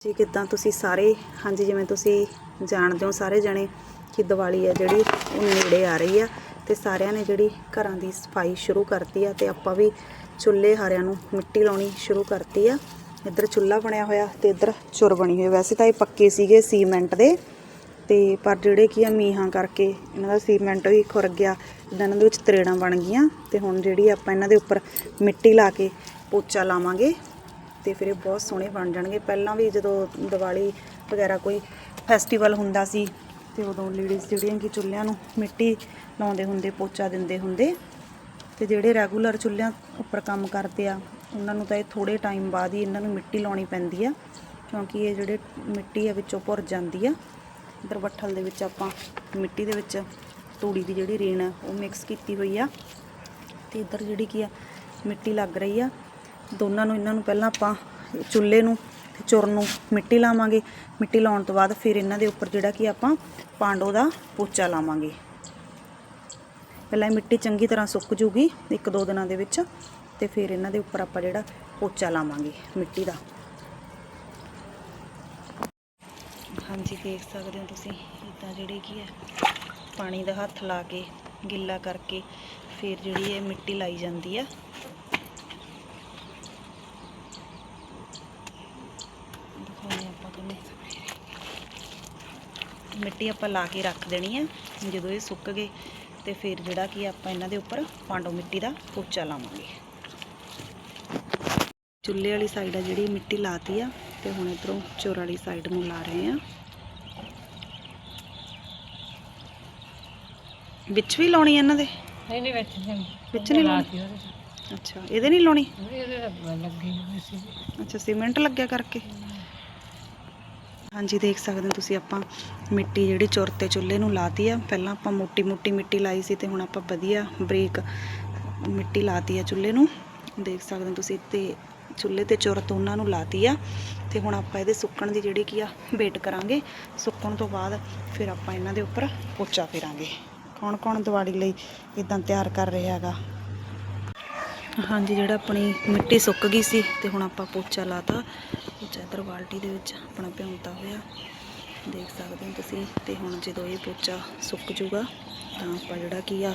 ਜੀ, ਕਿੱਦਾਂ ਤੁਸੀਂ ਸਾਰੇ? ਹਾਂਜੀ, ਜਿਵੇਂ ਤੁਸੀਂ ਜਾਣਦੇ ਹੋ ਸਾਰੇ ਜਣੇ ਕਿ ਦੀਵਾਲੀ ਆ ਜਿਹੜੀ, ਉਹ ਨੇੜੇ ਆ ਰਹੀ ਆ ਤੇ ਸਾਰਿਆਂ ਨੇ ਜਿਹੜੀ ਘਰਾਂ ਦੀ ਸਫ਼ਾਈ ਸ਼ੁਰੂ ਕਰਤੀ ਆ ਤੇ ਆਪਾਂ ਵੀ ਚੁੱਲ੍ਹੇ ਹਾਰਿਆਂ ਨੂੰ ਮਿੱਟੀ ਲਾਉਣੀ ਸ਼ੁਰੂ ਕਰਤੀ ਆ। ਇੱਧਰ ਚੁੱਲ੍ਹਾ ਬਣਿਆ ਹੋਇਆ ਤੇ ਇੱਧਰ ਚੁਰ ਬਣੀ ਹੋਈ ਵੈਸੇ ਤਾਂ ਇਹ ਪੱਕੇ ਸੀਗੇ ਸੀਮੈਂਟ ਦੇ ਤੇ, ਪਰ ਜਿਹੜੇ ਕੀ ਆ ਮੀਂਹਾਂ ਕਰਕੇ ਇਹਨਾਂ ਦਾ ਸੀਮੈਂਟ ਵੀ ਖੁਰ ਗਿਆ ਜਿੱਦਾਂ ਇਹਨਾਂ ਦੇ ਵਿੱਚ ਤਰੇੜਾਂ ਬਣ ਗਈਆਂ ਤੇ ਹੁਣ ਜਿਹੜੀ ਆਪਾਂ ਇਹਨਾਂ ਦੇ ਉੱਪਰ ਮਿੱਟੀ ਲਾ ਕੇ ਪੋਚਾ ਲਾਵਾਂਗੇ ਤੇ ਫਿਰ ਇਹ ਬਹੁਤ ਸੋਹਣੇ ਬਣ ਜਾਣਗੇ। ਪਹਿਲਾਂ ਵੀ ਜਦੋਂ ਦੀਵਾਲੀ ਵਗੈਰਾ ਕੋਈ ਫੈਸਟੀਵਲ ਹੁੰਦਾ ਸੀ ਤੇ ਉਦੋਂ ਲੇਡੀਜ਼ ਜਿਹੜੀਆਂ ਕਿ ਚੁੱਲ੍ਹਿਆਂ ਨੂੰ ਮਿੱਟੀ ਲਾਉਂਦੇ ਹੁੰਦੇ, ਪੋਚਾ ਦਿੰਦੇ ਹੁੰਦੇ ਤੇ ਜਿਹੜੇ ਰੈਗੂਲਰ ਚੁੱਲ੍ਹਿਆਂ ਉੱਪਰ ਕੰਮ ਕਰਦੇ ਆ, ਉਹਨਾਂ ਨੂੰ ਤਾਂ ਇਹ ਥੋੜੇ ਟਾਈਮ ਬਾਅਦ ਹੀ ਇਹਨਾਂ ਨੂੰ ਮਿੱਟੀ ਲਾਉਣੀ ਪੈਂਦੀ ਆ, ਕਿਉਂਕਿ ਇਹ ਜਿਹੜੇ ਮਿੱਟੀ ਆ ਵਿੱਚੋਂ ਭੁਰ ਜਾਂਦੀ ਆ। ਇੱਧਰ ਬੱਠਲ ਦੇ ਵਿੱਚ ਆਪਾਂ ਮਿੱਟੀ ਦੇ ਵਿੱਚ ਤੂੜੀ ਦੀ ਜਿਹੜੀ ਰੇਣ ਆ, ਉਹ ਮਿਕਸ ਕੀਤੀ ਹੋਈ ਆ ਤੇ ਇੱਧਰ ਜਿਹੜੀ ਕੀ ਆ, ਮਿੱਟੀ ਲੱਗ ਰਹੀ ਆ। ਦੋਨਾਂ ਨੂੰ, ਇਹਨਾਂ ਨੂੰ ਪਹਿਲਾਂ ਆਪਾਂ ਚੁੱਲ੍ਹੇ ਨੂੰ ਤੇ ਚੁਰ ਨੂੰ ਮਿੱਟੀ ਲਾਵਾਂਗੇ। ਮਿੱਟੀ ਲਾਉਣ ਤੋਂ ਬਾਅਦ ਫਿਰ ਇਹਨਾਂ ਦੇ ਉੱਪਰ ਜਿਹੜਾ ਕਿ ਆਪਾਂ ਪਾਂਡੋ ਦਾ ਪੋਚਾ ਲਾਵਾਂਗੇ। ਪਹਿਲਾਂ ਇਹ ਮਿੱਟੀ ਚੰਗੀ ਤਰ੍ਹਾਂ ਸੁੱਕ ਜੂਗੀ ਇੱਕ ਦੋ ਦਿਨਾਂ ਦੇ ਵਿੱਚ ਤੇ ਫਿਰ ਇਹਨਾਂ ਦੇ ਉੱਪਰ ਆਪਾਂ ਜਿਹੜਾ ਪੋਚਾ ਲਾਵਾਂਗੇ ਮਿੱਟੀ ਦਾ। ਹਾਂਜੀ, ਦੇਖ ਸਕਦੇ ਹੋ ਤੁਸੀਂ, ਇਦਾਂ ਜਿਹੜੀ ਕੀ ਹੈ, ਪਾਣੀ ਦਾ ਹੱਥ ਲਾ ਕੇ ਗਿੱਲਾ ਕਰਕੇ ਫਿਰ ਜਿਹੜੀ ਇਹ ਮਿੱਟੀ ਲਾਈ ਜਾਂਦੀ ਆ। ਮਿੱਟੀ ਆਪਾਂ ਲਾ ਕੇ ਰੱਖ ਦੇਣੀ ਆ ਜਦੋਂ ਇਹ ਸੁੱਕ ਗਏ ਤੇ ਫਿਰ ਜਿਹੜਾ ਕੀ ਆਪਾਂ ਇਹਨਾਂ ਦੇ ਉੱਪਰ ਪਾਂਡੋ ਮਿੱਟੀ ਦਾ ਪੋਚਾ ਲਾਵਾਂਗੇ। ਚੁੱਲ੍ਹੇ ਵਾਲੀ ਸਾਈਡ ਆ ਜਿਹੜੀ ਮਿੱਟੀ ਲਾਤੀ ਆ ਤੇ ਹੁਣ ਇਧਰੋਂ ਚੋਰ ਵਾਲੀ ਸਾਈਡ ਨੂੰ ਲਾ ਰਹੇ ਆ। ਵਿੱਚ ਵੀ ਲਾਉਣੀ ਇਹਨਾਂ ਦੇ? ਨਹੀਂ ਨਹੀਂ ਵਿੱਚ ਨਹੀਂ। ਵਿੱਚ ਨਹੀਂ ਲਾਉਣੀ? ਲਾਤੀ ਅੱਛਾ ਇਹਦੇ ਨਹੀਂ ਲਾਉਣੀ? ਇਹਦੇ ਤਾਂ ਲੱਗੀ ਹੋਈ ਸੀ। ਅੱਛਾ ਸੀਮੈਂਟ ਲੱਗਿਆ ਕਰਕੇ? ਹਾਂਜੀ, ਦੇਖ ਸਕਦੇ ਹੋ ਤੁਸੀਂ ਆਪਾਂ ਮਿੱਟੀ ਜਿਹੜੀ ਚੁਰ ਤੇ ਚੁੱਲ੍ਹੇ ਨੂੰ ਲਾਤੀ ਆ। ਪਹਿਲਾਂ ਆਪਾਂ ਮੋਟੀ ਮੋਟੀ ਮਿੱਟੀ ਲਾਈ ਸੀ ਤੇ ਹੁਣ ਆਪਾਂ ਵਧੀਆ ਬਰੀਕ ਮਿੱਟੀ ਲਾਤੀ ਆ ਚੁੱਲ੍ਹੇ ਨੂੰ। ਦੇਖ ਸਕਦੇ ਹੋ ਤੁਸੀਂ ਤੇ ਚੁੱਲ੍ਹੇ ਤੇ ਚੁਰਤ ਉਹਨਾਂ ਨੂੰ ਲਾਤੀ ਆ। ਤੇ ਹੁਣ ਆਪਾਂ ਇਹਦੇ ਸੁੱਕਣ ਦੀ ਜਿਹੜੀ ਕੀ ਆ, ਵੇਟ ਕਰਾਂਗੇ। ਸੁੱਕਣ ਤੋਂ ਬਾਅਦ ਫਿਰ ਆਪਾਂ ਇਹਨਾਂ ਦੇ ਉੱਪਰ ਪੋਚਾ ਫੇਰਾਂਗੇ। ਕੌਣ ਕੌਣ ਦੀਵਾਲੀ ਲਈ ਇਦਾਂ ਤਿਆਰ ਕਰ ਰਿਹਾ ਹੈਗਾ? ਹਾਂਜੀ, ਜਿਹੜਾ ਆਪਣੀ ਮਿੱਟੀ ਸੁੱਕ ਗਈ ਸੀ ਤੇ ਹੁਣ ਆਪਾਂ ਪੋਚਾ ਲਾਤਾ। ਪੋਚਾ ਇੱਧਰ ਬਾਲਟੀ ਦੇ ਵਿੱਚ ਆਪਣਾ ਭਿਉਂਤਾ ਹੋਇਆ। ਦੇਖ ਸਕਦੇ ਹੋ ਤੁਸੀਂ, ਤੇ ਹੁਣ ਜਦੋਂ ਇਹ ਪੋਚਾ ਸੁੱਕ ਜੂਗਾ ਤਾਂ ਆਪਾਂ ਜਿਹੜਾ ਕੀ ਆ,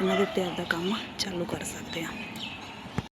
ਇਹਨਾਂ ਦੇ ਉੱਤੇ ਆਪਦਾ ਕੰਮ ਚਾਲੂ ਕਰ ਸਕਦੇ ਹਾਂ।